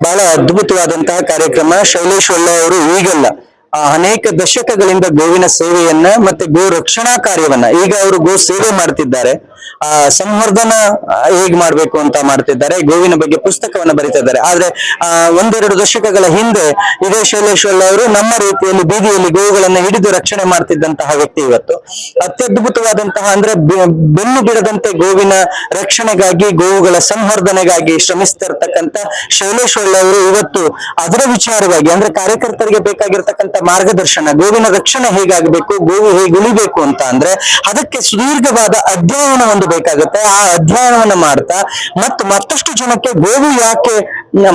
ಬಹಳ ಅದ್ಭುತವಾದಂತಹ ಕಾರ್ಯಕ್ರಮ. ಶೈಲೇಶ್ ಒಳ್ಳೆ ಅವರು ಈಗಲ್ಲ ಅನೇಕ ದಶಕಗಳಿಂದ ಗೋವಿನ ಸೇವೆಯನ್ನ ಮತ್ತೆ ಗೋ ರಕ್ಷಣಾ ಕಾರ್ಯವನ್ನ ಈಗ ಅವರು ಗೋ ಸೇವೆ ಮಾಡ್ತಿದ್ದಾರೆ. ಆ, ಸಂವರ್ಧನ ಹೇಗ್ ಮಾಡ್ಬೇಕು ಅಂತ ಮಾಡ್ತಿದ್ದಾರೆ. ಗೋವಿನ ಬಗ್ಗೆ ಪುಸ್ತಕವನ್ನ ಬರೀತಾ ಇದ್ದಾರೆ ಆದ್ರೆ, ಆ, ಒಂದೆರಡು ದಶಕಗಳ ಹಿಂದೆ ಇದೇ ಶೈಲೇಶ್ವರ್ ಅವರು ನಮ್ಮ ರೀತಿಯಲ್ಲಿ ಬೀದಿಯಲ್ಲಿ ಗೋವುಗಳನ್ನ ಹಿಡಿದು ರಕ್ಷಣೆ ಮಾಡ್ತಿದ್ದಂತಹ ವ್ಯಕ್ತಿ ಇವತ್ತು. ಅತ್ಯದ್ಭುತವಾದಂತಹ ಅಂದ್ರೆ ಬೆನ್ನು ಬಿಡದಂತೆ ಗೋವಿನ ರಕ್ಷಣೆಗಾಗಿ, ಗೋವುಗಳ ಸಂವರ್ಧನೆಗಾಗಿ ಶ್ರಮಿಸ್ತಿರ್ತಕ್ಕಂಥ ಶೈಲೇಶ್ವರ್ ಅವರು ಇವತ್ತು ಅದರ ವಿಚಾರವಾಗಿ, ಅಂದ್ರೆ ಕಾರ್ಯಕರ್ತರಿಗೆ ಬೇಕಾಗಿರ್ತಕ್ಕಂಥ ಮಾರ್ಗದರ್ಶನ, ಗೋವಿನ ರಕ್ಷಣೆ ಹೇಗಾಗಬೇಕು, ಗೋವು ಹೇಗೆ ಉಳಿಬೇಕು ಅಂತ ಅಂದ್ರೆ, ಅದಕ್ಕೆ ಸುದೀರ್ಘವಾದ ಅಧ್ಯಯನ ಒಂದು ಬೇಕಾಗುತ್ತೆ. ಆ ಅಧ್ಯಯನವನ್ನ ಮಾಡ್ತಾ ಮತ್ತು ಮತ್ತಷ್ಟು ಜನಕ್ಕೆ ಗೋವು ಯಾಕೆ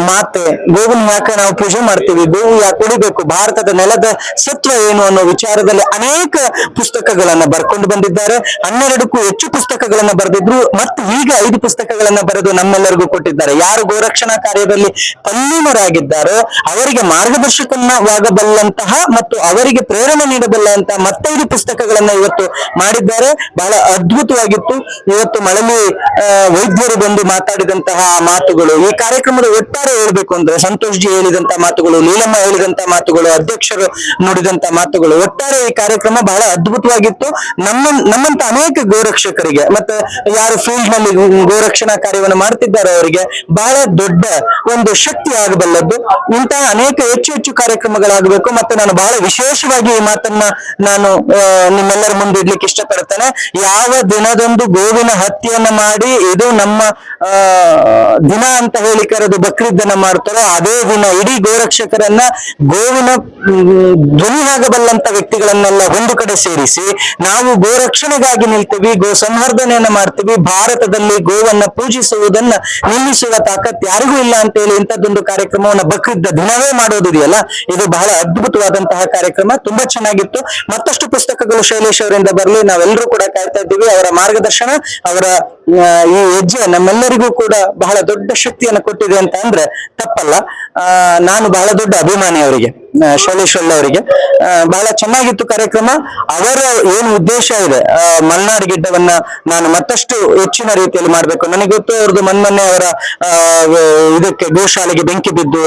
ಮಾತೆ, ಗೋವಿನ ಯಾಕೆ ನಾವು ಪೂಜೆ ಮಾಡ್ತೀವಿ. ಗೋವು ಯಾಕೆ ಉಳಿಬೇಕು ಭಾರತದ ನೆಲದ ಸತ್ವ ಏನು ಅನ್ನೋ ವಿಚಾರದಲ್ಲಿ ಅನೇಕ ಪುಸ್ತಕಗಳನ್ನ ಬರ್ಕೊಂಡು ಬಂದಿದ್ದಾರೆ. ಹನ್ನೆರಡಕ್ಕೂ ಹೆಚ್ಚು ಪುಸ್ತಕಗಳನ್ನ ಬರೆದಿದ್ರು ಮತ್ತು ಈಗ ಐದು ಪುಸ್ತಕಗಳನ್ನ ಬರೆದು ನಮ್ಮೆಲ್ಲರಿಗೂ ಕೊಟ್ಟಿದ್ದಾರೆ. ಯಾರು ಗೋರಕ್ಷಣಾ ಕಾರ್ಯದಲ್ಲಿ ತಲ್ಲೀನರಾಗಿದ್ದಾರೋ ಅವರಿಗೆ ಮಾರ್ಗದರ್ಶಕನಾಗಬಲ್ಲಂತಹ ಮತ್ತು ಅವರಿಗೆ ಪ್ರೇರಣೆ ನೀಡಬಲ್ಲಂತಹ ಮತ್ತೈದು ಪುಸ್ತಕಗಳನ್ನ ಇವತ್ತು ಮಾಡಿದ್ದಾರೆ. ಬಹಳ ಅದ್ಭುತವಾಗಿತ್ತು. ಇವತ್ತು ಮಳಲಿ ವೈದ್ಯರು ಬಂದು ಮಾತಾಡಿದಂತಹ ಮಾತುಗಳು ಈ ಕಾರ್ಯಕ್ರಮದ ಒಟ್ಟಾರೆ ಹೇಳ್ಬೇಕು ಅಂದ್ರೆ ಸಂತೋಷ್ ಜಿ ಹೇಳಿದಂತ ಮಾತುಗಳು ಲೀಲಮ್ಮ ಹೇಳಿದಂತ ಮಾತುಗಳು, ಅಧ್ಯಕ್ಷರು ನುಡಿದಂತ ಮಾತುಗಳು ಒಟ್ಟಾರೆ ಈ ಕಾರ್ಯಕ್ರಮ ಬಹಳ ಅದ್ಭುತವಾಗಿತ್ತು. ನಮ್ಮ, ನಮ್ಮಂತ ಅನೇಕ ಗೋರಕ್ಷಕರಿಗೆ ಮತ್ತೆ ಯಾರು ಫೀಲ್ಡ್ನಲ್ಲಿ ಗೋರಕ್ಷಣಾ ಕಾರ್ಯವನ್ನು ಮಾಡ್ತಿದ್ದಾರೆ ಅವರಿಗೆ ಬಹಳ ದೊಡ್ಡ ಒಂದು ಶಕ್ತಿ ಆಗಬಲ್ಲದ್ದು. ಇಂತಹ ಅನೇಕ ಹೆಚ್ಚು ಹೆಚ್ಚು ಕಾರ್ಯಕ್ರಮಗಳಾಗಬೇಕು ಮತ್ತೆ ನಾನು ಬಹಳ ವಿಶೇಷವಾಗಿ ಈ ಮಾತನ್ನ ನಾನು ನಿಮ್ಮೆಲ್ಲರ ಮುಂದೆ ಇಡ್ಲಿಕ್ಕೆ ಇಷ್ಟಪಡ್ತೇನೆ. ಯಾವ ದಿನದೊಂದು ಗೋವಿನ ಹತ್ಯೆಯನ್ನ ಮಾಡಿ ಇದು ನಮ್ಮ ದಿನ ಅಂತ ಹೇಳಿ ಕರೆದು ಬಕ್ರೀದ್ದನ್ನ ಮಾಡ್ತಾರೋ ಅದೇ ದಿನ ಇಡೀ ಗೋರಕ್ಷಕರನ್ನ ಗೋವಿನ ಧ್ವನಿಯಾಗಬಲ್ಲಂತ ವ್ಯಕ್ತಿಗಳನ್ನೆಲ್ಲ ಒಂದು ಕಡೆ ಸೇರಿಸಿ ನಾವು ಗೋರಕ್ಷಣೆಗಾಗಿ ನಿಲ್ತೀವಿ, ಗೋ ಸಂವರ್ಧನೆಯನ್ನ ಮಾಡ್ತೀವಿ, ಭಾರತದಲ್ಲಿ ಗೋವನ್ನ ಪೂಜಿಸುವುದನ್ನ ನಿಲ್ಲಿಸುವ ತಾಕತ್ ಯಾರಿಗೂ ಇಲ್ಲ ಅಂತ ಹೇಳಿ ಇಂಥದ್ದೊಂದು ಕಾರ್ಯಕ್ರಮವನ್ನ ಬಕ್ರಿದ್ದ ದಿನವೇ ಮಾಡೋದಿದೆಯಲ್ಲ? ಇದು ಬಹಳ ಅದ್ಭುತವಾದಂತಹ ಕಾರ್ಯಕ್ರಮ. ತುಂಬಾ ಚೆನ್ನಾಗಿತ್ತು. ಮತ್ತಷ್ಟು ಪುಸ್ತಕಗಳು ಶೈಲೇಶ್ ಅವರಿಂದ ಬರಲಿ. ನಾವೆಲ್ಲರೂ ಕೂಡ ಕಾಯ್ತಾ ಇದ್ದೀವಿ. ಅವರ ಮಾರ್ಗದರ್ಶನ, ಅವರ ಈ ಹೆಜ್ಜೆ ನಮ್ಮೆಲ್ಲರಿಗೂ ಕೂಡ ಬಹಳ ದೊಡ್ಡ ಶಕ್ತಿಯನ್ನು ಕೊಟ್ಟಿದೆ ಅಂತ ಅಂದ್ರೆ ತಪ್ಪಲ್ಲ. ನಾನು ಬಹಳ ದೊಡ್ಡ ಅಭಿಮಾನಿ ಅವರಿಗೆ ಆ, ಶೈಲೇಶ್ ಅವರಿಗೆ. ಬಹಳ ಚೆನ್ನಾಗಿತ್ತು ಕಾರ್ಯಕ್ರಮ. ಅವರ ಏನು ಉದ್ದೇಶ ಇದೆ ಮಲ್ನಾಡ್ ಗಿಡ್ಡವನ್ನ ನಾನು ಮತ್ತಷ್ಟು ಹೆಚ್ಚಿನ ರೀತಿಯಲ್ಲಿ ಮಾಡ್ಬೇಕು. ನನಗೆ ಗೊತ್ತು ಅವ್ರದ್ದು ಮೊನ್ನೆ ಅವರ ಇದಕ್ಕೆ ಗೋಶಾಲೆಗೆ ಬೆಂಕಿ ಬಿದ್ದು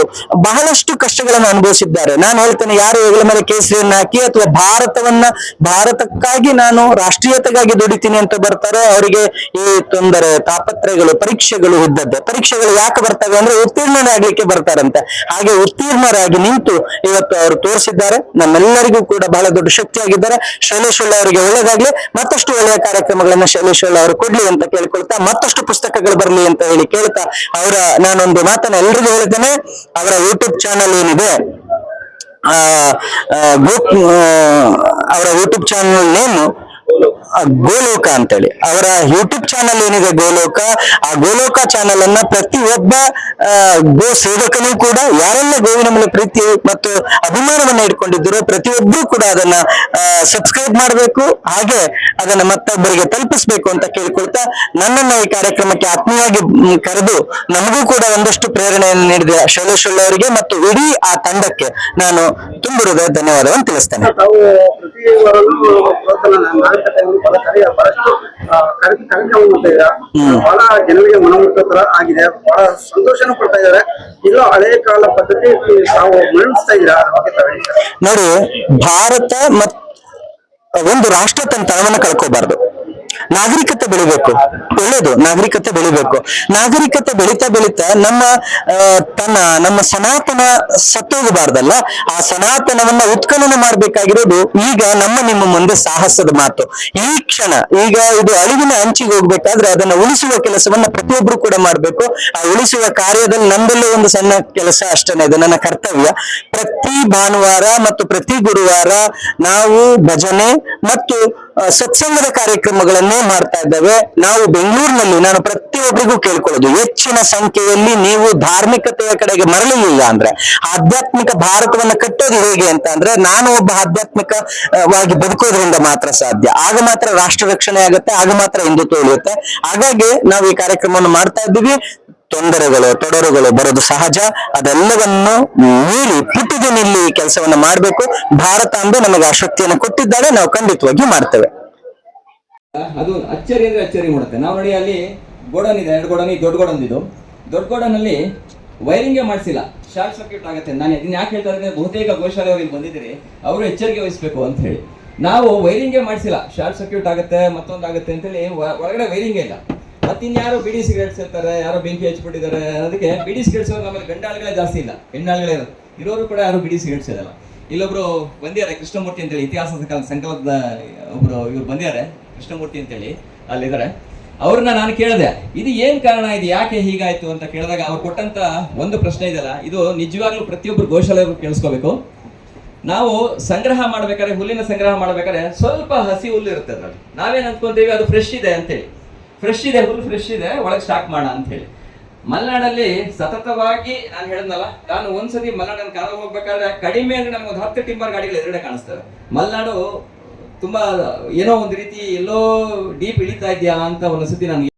ಬಹಳಷ್ಟು ಕಷ್ಟಗಳನ್ನು ಅನುಭವಿಸಿದ್ದಾರೆ. ನಾನು ಹೇಳ್ತೇನೆ ಯಾರು ಇವುಗಳ ಮೇಲೆ ಕೇಸರಿಯನ್ನ ಹಾಕಿ ಅಥವಾ ಭಾರತವನ್ನ ಭಾರತಕ್ಕಾಗಿ ನಾನು ರಾಷ್ಟ್ರೀಯತೆಗಾಗಿ ದುಡಿತೀನಿ ಅಂತ ಬರ್ತಾರೆ ಅವರಿಗೆ ಈ ತೊಂದರೆ ತಾಪತ್ರಗಳು ಪರೀಕ್ಷೆಗಳು ಇದ್ದದ್ದೆ ಪರೀಕ್ಷೆಗಳು ಯಾಕೆ ಬರ್ತವೆ ಅಂದ್ರೆ ಉತ್ತೀರ್ಣರಾಗ್ಲಿಕ್ಕೆ ಬರ್ತಾರಂತೆ. ಹಾಗೆ ಉತ್ತೀರ್ಣರಾಗಿ ನಿಂತು ಇವತ್ತು ಅವರು ತೋರಿಸಿದ್ದಾರೆ. ನಮ್ಮೆಲ್ಲರಿಗೂ ಕೂಡ ಬಹಳ ದೊಡ್ಡ ಶಕ್ತಿಯಾಗಿದ್ದಾರೆ. ಶೈಲೇಶ್ ಒಳ್ಳೆ ಅವರಿಗೆ ಒಳ್ಳೆದಾಗ್ಲಿ. ಮತ್ತಷ್ಟು ಒಳ್ಳೆಯ ಕಾರ್ಯಕ್ರಮಗಳನ್ನ ಶೈಲೇಶ್ ಒಳ್ಳೆ ಅವರು ಕೊಡ್ಲಿ ಅಂತ ಕೇಳ್ಕೊಳ್ತಾ ಮತ್ತಷ್ಟು ಪುಸ್ತಕಗಳು ಬರಲಿ ಅಂತ ಹೇಳಿ ಕೇಳ್ತಾ ಅವರ ನಾನೊಂದು ಮಾತನ್ನ ಎಲ್ರಿಗೂ ಹೇಳ್ತೇನೆ. ಅವರ ಯೂಟ್ಯೂಬ್ ಚಾನಲ್ ಏನಿದೆ? ಆ, ಅವರ ಯೂಟ್ಯೂಬ್ ಚಾನಲ್ ನೇಮು ಗೋಲೋಕ ಅಂತೇಳಿ. ಅವರ ಯೂಟ್ಯೂಬ್ ಚಾನಲ್ ಏನಿದೆ ಗೋಲೋಕ, ಆ ಗೋಲೋಕ ಚಾನೆಲ್ ಅನ್ನ ಪ್ರತಿಯೊಬ್ಬ ಗೋ ಸೇವಕನೂ ಕೂಡ ಯಾರೆಲ್ಲ ಗೋವಿನ ಮೇಲೆ ಪ್ರೀತಿ ಮತ್ತು ಅಭಿಮಾನವನ್ನ ಇಟ್ಕೊಂಡಿದ್ರು ಪ್ರತಿಯೊಬ್ಬರು ಕೂಡ ಅದನ್ನ ಸಬ್ಸ್ಕ್ರೈಬ್ ಮಾಡಬೇಕು. ಹಾಗೆ ಅದನ್ನ ಮತ್ತೊಬ್ಬರಿಗೆ ತಲುಪಿಸ್ಬೇಕು ಅಂತ ಕೇಳ್ಕೊಳ್ತಾ ನನ್ನನ್ನ ಈ ಕಾರ್ಯಕ್ರಮಕ್ಕೆ ಆತ್ಮೀಯವಾಗಿ ಕರೆದು ನಮಗೂ ಕೂಡ ಒಂದಷ್ಟು ಪ್ರೇರಣೆಯನ್ನು ನೀಡಿದೆ ಶೈಲೇಶ್ವರ್ ಅವರಿಗೆ ಮತ್ತು ಇಡೀ ಆ ತಂಡಕ್ಕೆ ನಾನು ತುಂಬ ಹೃದಯ ಧನ್ಯವಾದವನ್ನು ತಿಳಿಸ್ತೇನೆ. ಬಹಳ ಜನರಿಗೆ ಮನಮುಟ್ಟೋ ತರ ಆಗಿದೆ. ಬಹಳ ಸಂತೋಷನೂ ಕೊಡ್ತಾ ಇದ್ದಾರೆ. ಇಲ್ಲೋ ಹಳೆ ಕಾಲ ಪದ್ಧತಿ ತಾವು ಮರಣಿಸ್ತಾ ಇದ್ದೀರಾ. ನೋಡಿ ಭಾರತ ಮತ್ ಒಂದು ರಾಷ್ಟ್ರ ರಾಷ್ಟ್ರತಂತ್ರವನ್ನ ಕಳ್ಕೋಬಾರ್ದು. ನಾಗರಿಕತೆ ಬೆಳಿಬೇಕು. ಒಳ್ಳೇದು, ನಾಗರಿಕತೆ ಬೆಳಿಬೇಕು. ನಾಗರಿಕತೆ ಬೆಳಿತಾ ಬೆಳಿತಾ ನಮ್ಮ ತನ್ನ, ನಮ್ಮ ಸನಾತನ ಸತ್ತೋಗಬಾರ್ದಲ್ಲ, ಆ ಸನಾತನವನ್ನ ಉತ್ಖನನ ಮಾಡ್ಬೇಕಾಗಿರೋದು ಈಗ ನಮ್ಮ ನಿಮ್ಮ ಮುಂದೆ ಸಾಹಸದ ಮಾತು. ಈ ಕ್ಷಣ, ಈಗ ಇದು ಅಳಿವಿನ ಅಂಚಿಗೆ ಹೋಗ್ಬೇಕಾದ್ರೆ ಅದನ್ನ ಉಳಿಸುವ ಕೆಲಸವನ್ನ ಪ್ರತಿಯೊಬ್ರು ಕೂಡ ಮಾಡ್ಬೇಕು. ಆ ಉಳಿಸುವ ಕಾರ್ಯದಲ್ಲಿ ನಮ್ದಲ್ಲೇ ಒಂದು ಸಣ್ಣ ಕೆಲಸ ಅಷ್ಟೇನೆ ಇದು ನನ್ನ ಕರ್ತವ್ಯ. ಪ್ರತಿ ಭಾನುವಾರ ಮತ್ತು ಪ್ರತಿ ಗುರುವಾರ ನಾವು ಭಜನೆ ಮತ್ತು ಸತ್ಸಂಗದ ಕಾರ್ಯಕ್ರಮಗಳನ್ನೇ ಮಾಡ್ತಾ ಇದ್ದೇವೆ. ನಾವು ಬೆಂಗಳೂರಿನಲ್ಲಿ, ನಾನು ಪ್ರತಿಯೊಬ್ಬರಿಗೂ ಕೇಳ್ಕೊಳ್ಳೋದು, ಹೆಚ್ಚಿನ ಸಂಖ್ಯೆಯಲ್ಲಿ ನೀವು ಧಾರ್ಮಿಕತೆಯ ಕಡೆಗೆ ಮರಳಲಿಲ್ಲ ಅಂದ್ರೆ, ಆಧ್ಯಾತ್ಮಿಕ ಭಾರತವನ್ನ ಕಟ್ಟೋದು ಹೇಗೆ ಅಂತ ಅಂದ್ರೆ, ನಾನು ಒಬ್ಬ ಆಧ್ಯಾತ್ಮಿಕವಾಗಿ ಬದುಕೋದ್ರಿಂದ ಮಾತ್ರ ಸಾಧ್ಯ. ಆಗ ಮಾತ್ರ ರಾಷ್ಟ್ರ ರಕ್ಷಣೆ ಆಗುತ್ತೆ, ಆಗ ಮಾತ್ರ ಹಿಂದುತ್ವ ಉಳಿಯುತ್ತೆ ಹಾಗಾಗಿ ನಾವು ಈ ಕಾರ್ಯಕ್ರಮವನ್ನು ಮಾಡ್ತಾ ಇದ್ದೀವಿ. ತೊಂದರೆಗಳು, ತೊಡರುಗಳು ಬರೋದು ಸಹಜ. ಅದೆಲ್ಲವನ್ನು ಮೀರಿ ಪುಟ್ಟಿಗೆ ನಿಲ್ಲಿ ಈ ಕೆಲಸವನ್ನ ಮಾಡಬೇಕು. ಭಾರತ ಅಂದು ನಮಗೆ ಆ ಶಕ್ತಿಯನ್ನು ಕೊಟ್ಟಿದ್ದಾರೆ ನಾವು ಖಂಡಿತವಾಗಿ ಮಾಡ್ತೇವೆ. ಅದು ಅಚ್ಚರಿ ಅಂದ್ರೆ ಅಚ್ಚರಿ ಮಾಡುತ್ತೆ. ನಾವು ನೋಡಿ ಅಲ್ಲಿ ಗೋಡನ್ ಇದೆ. ಎರಡು ಗೋಡನ್ ದೊಡ್ಡ ಗೋಡನ್ ಇದು. ದೊಡ್ಡ ಗೋಡನ್ ಅಲ್ಲಿ ವೈರಿಂಗೇ ಮಾಡಿಸಿಲ್ಲ. ಶಾರ್ಟ್ ಸರ್ಕ್ಯೂಟ್ ಆಗುತ್ತೆ. ನಾನು ಇದನ್ನ ಯಾಕೆ ಹೇಳ್ತಾ ಇದ್ದೀನಿ? ಬಹುತೇಕ ಗೋಶಾಲೆಯವರು ಇಲ್ಲಿ ಬಂದಿದ್ದೀರಿ. ಅವರು ಎಚ್ಚರಿಕೆ ವಹಿಸಬೇಕು ಅಂತ ಹೇಳಿ. ನಾವು ವೈರಿಂಗೇ ಮಾಡಿಸಿಲ್ಲ. ಶಾರ್ಟ್ ಸರ್ಕ್ಯೂಟ್ ಆಗುತ್ತೆ, ಮತ್ತೊಂದಾಗುತ್ತೆ ಅಂತೇಳಿ ಒಳಗಡೆ ವೈರಿಂಗೇ ಇಲ್ಲ. ಮತ್ತೆ ಇನ್ಯಾರೋ ಬಿಡಿ ಸಿಗರೇಟ್ಸ್ ಇರ್ತಾರೆ ಯಾರೋ ಬೆಂಕಿ ಹಚ್ಬಿಟ್ಟಿದ್ದಾರೆ, ಅದಕ್ಕೆ ಬಿಡಿ ಸಿಗರೇಟ್ಸ್ ನಮ್ಮಲ್ಲಿ ಗಂಡಾಳುಗಳೇ ಜಾಸ್ತಿ ಇಲ್ಲ, ಹೆಣ್ಣಾಳುಗಳೇ ಇರೋದು. ಇರೋರು ಕೂಡ ಯಾರು ಬಿಡಿ ಸಿಗರೇಟ್ಸ್ ಇರಲ್ಲ. ಇಲ್ಲೊಬ್ರು ಬಂದಿದ್ದಾರೆ ಕೃಷ್ಣಮೂರ್ತಿ ಅಂತೇಳಿ, ಇತಿಹಾಸದ ಕಾಲ ಸಂಕಲ್ಪದ ಒಬ್ರು ಇವ್ರು ಬಂದಿದ್ದಾರೆ, ಕೃಷ್ಣಮೂರ್ತಿ ಅಂತೇಳಿ, ಅಲ್ಲಿದ್ದಾರೆ. ಅವ್ರನ್ನ ನಾನು ಕೇಳಿದೆ, ಇದು ಏನ್ ಕಾರಣ ಇದು, ಯಾಕೆ ಹೀಗಾಯ್ತು ಅಂತ ಕೇಳಿದಾಗ ಅವ್ರು ಕೊಟ್ಟಂತ ಒಂದು ಪ್ರಶ್ನೆ ಇದೆಯಲ್ಲ, ಇದು ನಿಜವಾಗ್ಲೂ ಪ್ರತಿಯೊಬ್ಬರು ಗೋಶಾಲೆಯವರು ಕೇಳಿಸ್ಕೋಬೇಕು. ನಾವು ಸಂಗ್ರಹ ಮಾಡ್ಬೇಕಾದ್ರೆ, ಹುಲ್ಲಿನ ಸಂಗ್ರಹ ಮಾಡ್ಬೇಕಾದ್ರೆ ಸ್ವಲ್ಪ ಹಸಿ ಹುಲ್ಲು ಇರುತ್ತೆ ಅದ್ರಲ್ಲಿ. ನಾವೇನ್ ಅಂದ್ಕೊಂತೀವಿ, ಅದು ಫ್ರೆಶ್ ಇದೆ ಅಂತೇಳಿ. ಫ್ರೆಶ್ ಇದೆ ಫುಲ್ ಫ್ರೆಶ್ ಇದೆ, ಒಳಗೆ ಸ್ಟಾಕ್ ಅಂತ ಹೇಳಿ. ಮಲೆನಾಡಲ್ಲಿ ಸತತವಾಗಿ ನಾನು ಹೇಳಿದ್ನಲ್ಲ, ನಾನು ಒಂದ್ಸತಿ ಮಲೆನಾಡಲ್ಲಿ ಕಾರಲ್ಲಿ ಹೋಗ್ಬೇಕಾದ್ರೆ ಕಡಿಮೆ ಅಂದ್ರೆ ನಮ್ಗೆ ಒಂದು ಹತ್ತು ಟಿಂಬರ್ ಗಾಡಿಗಳು ಎದುರುಗಡೆ ಕಾಣಿಸ್ತವೆ. ಮಲೆನಾಡು ತುಂಬಾ ಏನೋ ಒಂದು ರೀತಿ ಎಲ್ಲೋ ಡೀಪ್ ಇಳಿತಾ ಇದೆಯಾ ಅಂತ ಒಂದ್ಸತಿ ನಾನು